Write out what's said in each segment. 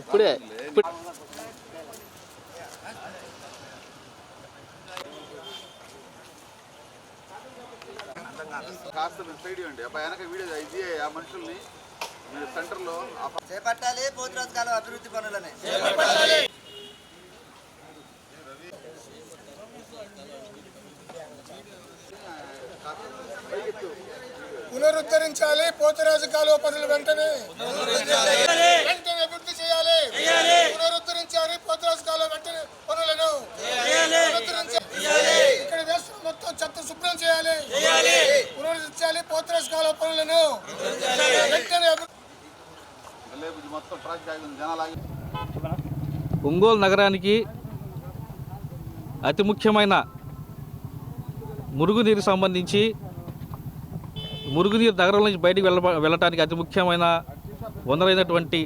ఇప్పుడే. కాస్త మీరు సైడ్ ఇవ్వండి అబ్బాయి వెనక వీడియో ఇది ఆ మనుషుల్ని మీరు సెంటర్లో చేపట్టాలి పోతురాజు కాలం అభివృద్ధి పనులని. పునరుద్ధరించాలి. పోతురాజు కాలువ పనులు వెంటనే వెంటనే అభివృద్ధి చేయాలి. పునరుద్ధరించాలి. పోతురాజు కాలువ వెంటనే పనులను ఇక్కడ వేస్తున్న మొత్తం చెత్త శుభ్రం చేయాలి. పునరుద్ధరించాలి. పోతురాజు కాలువ పనులను వెంటనే ఒంగోలు నగరానికి అతి ముఖ్యమైన మురుగునీరు సంబంధించి మురుగునీరు నగరం నుంచి బయటికి వెళ్ళ వెళ్ళటానికి అతి ముఖ్యమైన వనరైనటువంటి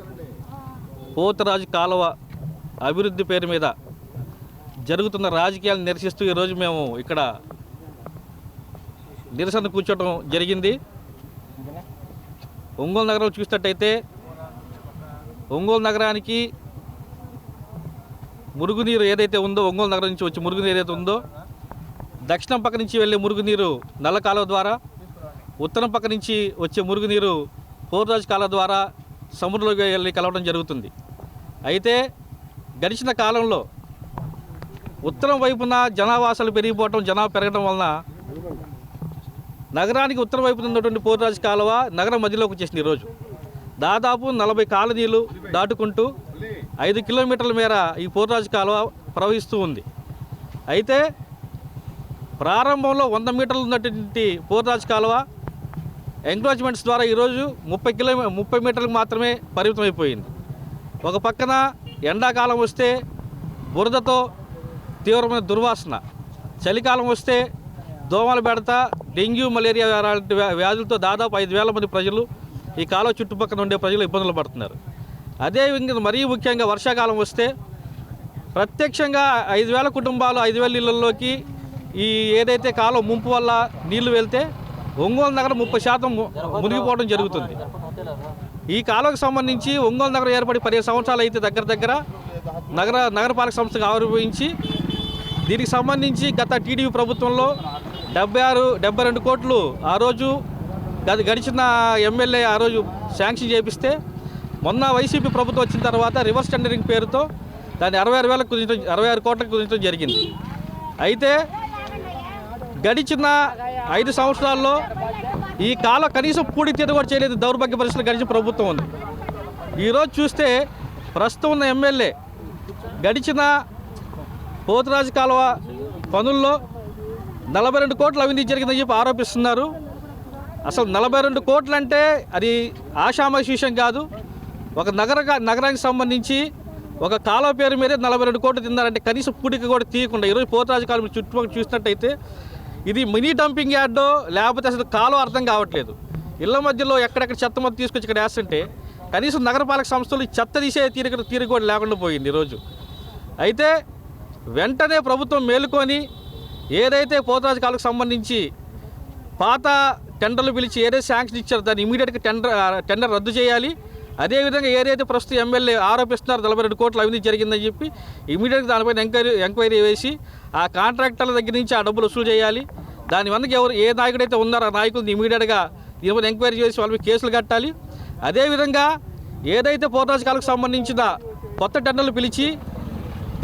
పోతరాజు కాలువ అభివృద్ధి పేరు మీద జరుగుతున్న రాజకీయాలను నిరసిస్తూ ఈరోజు మేము ఇక్కడ నిరసన కూర్చోవడం జరిగింది. ఒంగోలు నగరం చూసినట్టయితే ఒంగోలు నగరానికి మురుగునీరు ఏదైతే ఉందో ఒంగోలు నగరం నుంచి వచ్చి మురుగునీరు ఏదైతే ఉందో దక్షిణం పక్క నుంచి వెళ్ళే మురుగునీరు నల్ల కాలువ ద్వారా ఉత్తరం పక్క నుంచి వచ్చే మురుగునీరు పోర్రాజు కాలువ ద్వారా సముద్రంలోకి వెళ్ళి కలవడం జరుగుతుంది. అయితే గడిచిన కాలంలో ఉత్తరం వైపున జనావాసాలు పెరిగిపోవటం జనాభా పెరగడం వలన నగరానికి ఉత్తరం వైపున ఉన్నటువంటి పోర్రాజు కాలువ నగరం మధ్యలోకి వచ్చేసింది ఈరోజు. దాదాపు నలభై కాలనీలు దాటుకుంటూ ఐదు కిలోమీటర్ల మేర ఈ పోర్రాజు కాలువ ప్రవహిస్తూ ఉంది. అయితే ప్రారంభంలో వంద మీటర్లు ఉన్నటువంటి పోర్రాజు కాలువ ఎంక్రోచ్మెంట్స్ ద్వారా ఈరోజు ముప్పై కిలో ముప్పై మీటర్లకు మాత్రమే పరిమితం అయిపోయింది ఒక పక్కన ఎండాకాలం వస్తే బురదతో తీవ్రమైన దుర్వాసన చలికాలం వస్తే దోమల బెడత డెంగ్యూ మలేరియా లాంటి వ్యాధులతో దాదాపు ఐదు వేల మంది ప్రజలు ఈ కాలువ చుట్టుపక్కల ఉండే ప్రజలు ఇబ్బందులు పడుతున్నారు. అదేవిధంగా మరీ ముఖ్యంగా వర్షాకాలం వస్తే ప్రత్యక్షంగా ఐదు వేల కుటుంబాలు ఐదు వేల ఇళ్ళలోకి ఈ ఏదైతే కాలం ముంపు వల్ల నీళ్ళు వెళ్తే ఒంగోలు నగరం ముప్పై శాతం మునిగిపోవడం జరుగుతుంది. ఈ కాలువకు సంబంధించి ఒంగోలు నగరం ఏర్పడి పదిహేను సంవత్సరాలు అయితే దగ్గర దగ్గర నగర నగరపాలక సంస్థకు ఆవిర్భవించి దీనికి సంబంధించి గత టీడీపీ ప్రభుత్వంలో డెబ్బై ఆరు డెబ్బై రెండు కోట్లు ఆ రోజు గడిచిన ఎమ్మెల్యే ఆ రోజు శాంక్షన్ చేపిస్తే మొన్న వైసీపీ ప్రభుత్వం వచ్చిన తర్వాత రివర్స్ టెండరింగ్ పేరుతో దాన్ని అరవై ఆరు వేలకు కుదించడం అరవై ఆరు కోట్లకు కుదించడం జరిగింది. అయితే గడిచిన ఐదు సంవత్సరాల్లో ఈ కాలం కనీసం పూడి తీత కూడా చేయలేదు దౌర్భాగ్య పరిస్థితులు గడిచిన ప్రభుత్వం ఉంది. ఈరోజు చూస్తే ప్రస్తుతం ఉన్న ఎమ్మెల్యే గడిచిన పోతురాజు కాలువ పనుల్లో నలభై రెండు కోట్లు అవినీతి జరిగిందని చెప్పి ఆరోపిస్తున్నారు. అసలు నలభై రెండు కోట్లు అంటే అది ఆషామాషి విషయం కాదు. ఒక నగర నగరానికి సంబంధించి ఒక కాలువ పేరు మీదే నలభై రెండు కోట్లు తిన్నారంటే కనీసం పూడిక కూడా తీయకుండా ఈరోజు పోతురాజు కాలువ చుట్టుపక్కల చూసినట్టయితే ఇది మినీ డంపింగ్ యార్డో లేకపోతే అసలు కాలో అర్థం కావట్లేదు. ఇళ్ళ మధ్యలో ఎక్కడెక్కడ చెత్త మొత్తం తీసుకొచ్చి ఇక్కడ వేస్తుంటే కనీసం నగరపాలక సంస్థలు చెత్త తీసే తీరిక తీరిక కూడా లేకుండా పోయింది ఈరోజు. అయితే వెంటనే ప్రభుత్వం మేలుకొని ఏదైతే పోతరాజు కాలకు సంబంధించి పాత టెండర్లు పిలిచి ఏదైతే శాంక్షన్ ఇచ్చారో దాన్ని ఇమీడియట్గా టెండర్ టెండర్ రద్దు చేయాలి. అదేవిధంగా ఏదైతే ప్రస్తుతం ఎమ్మెల్యే ఆరోపిస్తున్నారో నలభై రెండు కోట్ల అవినీతి జరిగిందని చెప్పి ఇమీడియట్గా దానిపైన ఎంక్వైరీ ఎంక్వైరీ వేసి ఆ కాంట్రాక్టర్ల దగ్గర నుంచి ఆ డబ్బులు వసూలు చేయాలి. దాని వెనక ఎవరు ఏ నాయకుడైతే ఉన్నారో ఆ నాయకుడిని ఇమీడియట్గా దీనిపైన ఎంక్వైరీ చేసి వాళ్ళ మీద కేసులు కట్టాలి. అదేవిధంగా ఏదైతే పోతరాజు సంబంధించిన కొత్త టెండర్లు పిలిచి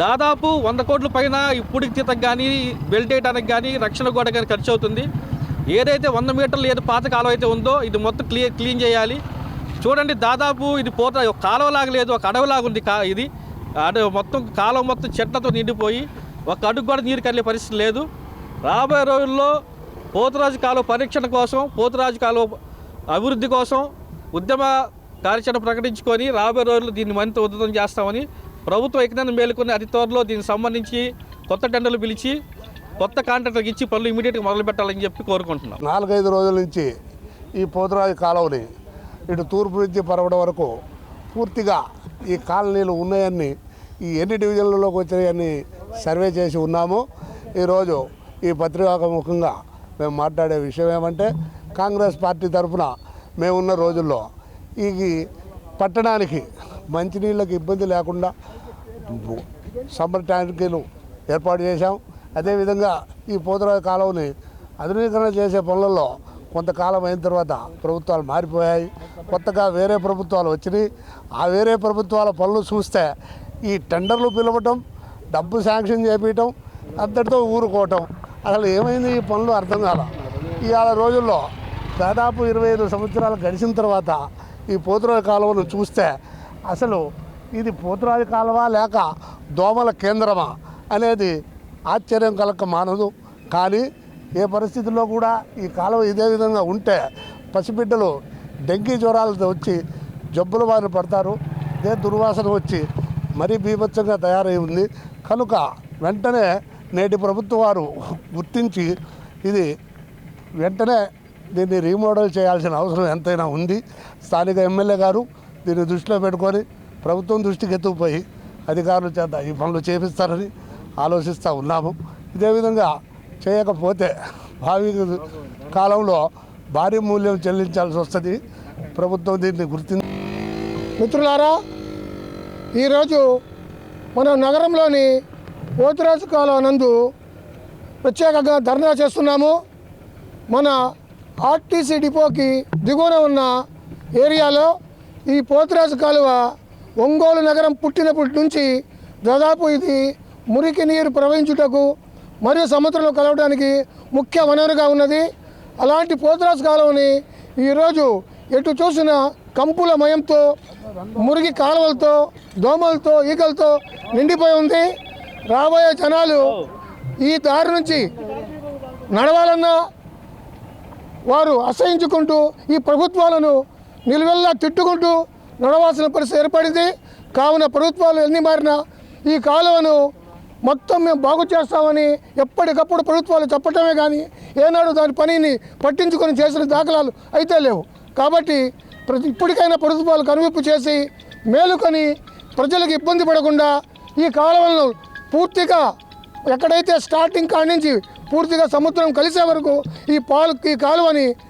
దాదాపు వంద కోట్ల పైన ఈ తీతకు కానీ బెల్ట్ వేయడానికి కానీ రక్షణ గోడ కానీ ఖర్చు అవుతుంది. ఏదైతే వంద మీటర్లు ఏదో పాత కాలువ అయితే ఉందో ఇది మొత్తం క్లియర్ క్లీన్ చేయాలి. చూడండి దాదాపు ఇది పోత ఒక కాలువలాగా లేదు ఒక అడవిలాగా ఉంది కా ఇది. అడవి మొత్తం కాలువ మొత్తం చెట్లతో నిండిపోయి ఒక అడుగు కూడా నీరు కదిలే పరిస్థితి లేదు. రాబోయే రోజుల్లో పోతురాజు కాలువ పరీక్షణ కోసం పోతురాజు కాలువ అభివృద్ధి కోసం ఉద్యమ కార్యాచరణ ప్రకటించుకొని రాబోయే రోజుల్లో దీన్ని మరింత ఉద్ధృతం చేస్తామని ప్రభుత్వం ఎక్కడైనా మేలుకొని అతి త్వరలో దీనికి సంబంధించి కొత్త టెండర్లు పిలిచి కొత్త కాంట్రాక్టర్కి ఇచ్చి పనులు ఇమీడియట్గా మొదలు పెట్టాలని చెప్పి కోరుకుంటున్నాం. నాలుగైదు రోజుల నుంచి ఈ పోతురాజు కాలువని ఇటు తూర్పు నుంచి పరవడం వరకు పూర్తిగా ఈ కాలనీలు ఉన్నాయని ఈ ఎన్ని డివిజన్లలోకి వచ్చాయని సర్వే చేసి ఉన్నాము. ఈరోజు ఈ పత్రికాముఖంగా మేము మాట్లాడే విషయం ఏమంటే కాంగ్రెస్ పార్టీ తరఫున మేమున్న రోజుల్లో ఈ పట్టణానికి మంచినీళ్ళకి ఇబ్బంది లేకుండా సమ్మర్ ట్యాంకీలు ఏర్పాటు చేశాం. అదేవిధంగా ఈ పోతురాజు కాలువని ఆధునీకరణ చేసే పనులలో కొంతకాలం అయిన తర్వాత ప్రభుత్వాలు మారిపోయాయి. కొత్తగా వేరే ప్రభుత్వాలు వచ్చినాయి. ఆ వేరే ప్రభుత్వాల పనులు చూస్తే ఈ టెండర్లు పిలవటం డబ్బు శాంక్షన్ చేపించటం అంతటితో ఊరుకోవటం. అసలు ఏమైంది? ఈ పనులు అర్థం కాల. ఇవాళ రోజుల్లో దాదాపు ఇరవై ఐదు సంవత్సరాలు గడిచిన తర్వాత ఈ పోతురాజు కాలువను చూస్తే అసలు ఇది పోతురాజు కాలువ లేక దోమల కేంద్రమా అనేది ఆశ్చర్యం కలక మానదు. కానీ ఏ పరిస్థితుల్లో కూడా ఈ కాలువ ఇదే విధంగా ఉంటే పసిబిడ్డలు డెంగీ జ్వరాలతో వచ్చి జబ్బుల బారిన పడతారు. ఇదే దుర్వాసన వచ్చి మరీ బీభత్సంగా తయారై ఉంది. కనుక వెంటనే నేటి ప్రభుత్వం వారు గుర్తించి ఇది వెంటనే దీన్ని రీమోడల్ చేయాల్సిన అవసరం ఎంతైనా ఉంది. స్థానిక ఎమ్మెల్యే గారు దీన్ని దృష్టిలో పెట్టుకొని ప్రభుత్వం దృష్టికి ఎత్తుకుపోయి అధికారుల చేత ఈ పనులు చేపిస్తారని ఆలోచిస్తూ ఉన్నాము. ఇదే విధంగా చేయకపోతే భావి కాలంలో భారీ మూల్యం చెల్లించాల్సి వస్తుంది. ప్రభుత్వం దీన్ని గుర్తించి మిత్రులారా ఈరోజు మన నగరంలోని పోతురాజు కాలువ నందు ప్రత్యేకంగా ధర్నా చేస్తున్నాము. మన ఆర్టీసీ డిపోకి దిగువన ఉన్న ఏరియాలో ఈ పోతురాజు కాలువ ఒంగోలు నగరం పుట్టినప్పటి నుంచి దాదాపు ఇది మురికి నీరు ప్రవహించుటకు మరియు సముద్రంలో కలవడానికి ముఖ్య వనరుగా ఉన్నది. అలాంటి పోతురాజు కాలువని ఈరోజు ఎటు చూసిన కంపుల మయంతో మురిగి కాలువలతో దోమలతో ఈగలతో నిండిపోయి ఉంది. రాబోయే జనాలు ఈ దారి నుంచి నడవాలన్నా వారు అసహించుకుంటూ ఈ ప్రభుత్వాలను నిలువెల్లా తిట్టుకుంటూ నడవాల్సిన పరిస్థితి ఏర్పడింది. కావున ప్రభుత్వాలు ఎన్ని మారినా ఈ కాలువను మొత్తం మేము బాగు చేస్తామని ఎప్పటికప్పుడు ప్రభుత్వాలు చెప్పటమే కానీ ఏనాడు దాని పనిని పట్టించుకొని చేసిన దాఖలాలు అయితే లేవు. కాబట్టి ప్రతి ఇప్పటికైనా ప్రభుత్వాలు కనువిప్పు చేసి మేలుకొని ప్రజలకు ఇబ్బంది పడకుండా ఈ కాలువలను పూర్తిగా ఎక్కడైతే స్టార్టింగ్ కాడి నుంచి పూర్తిగా సముద్రం కలిసే వరకు ఈ పాలు ఈ కాలువని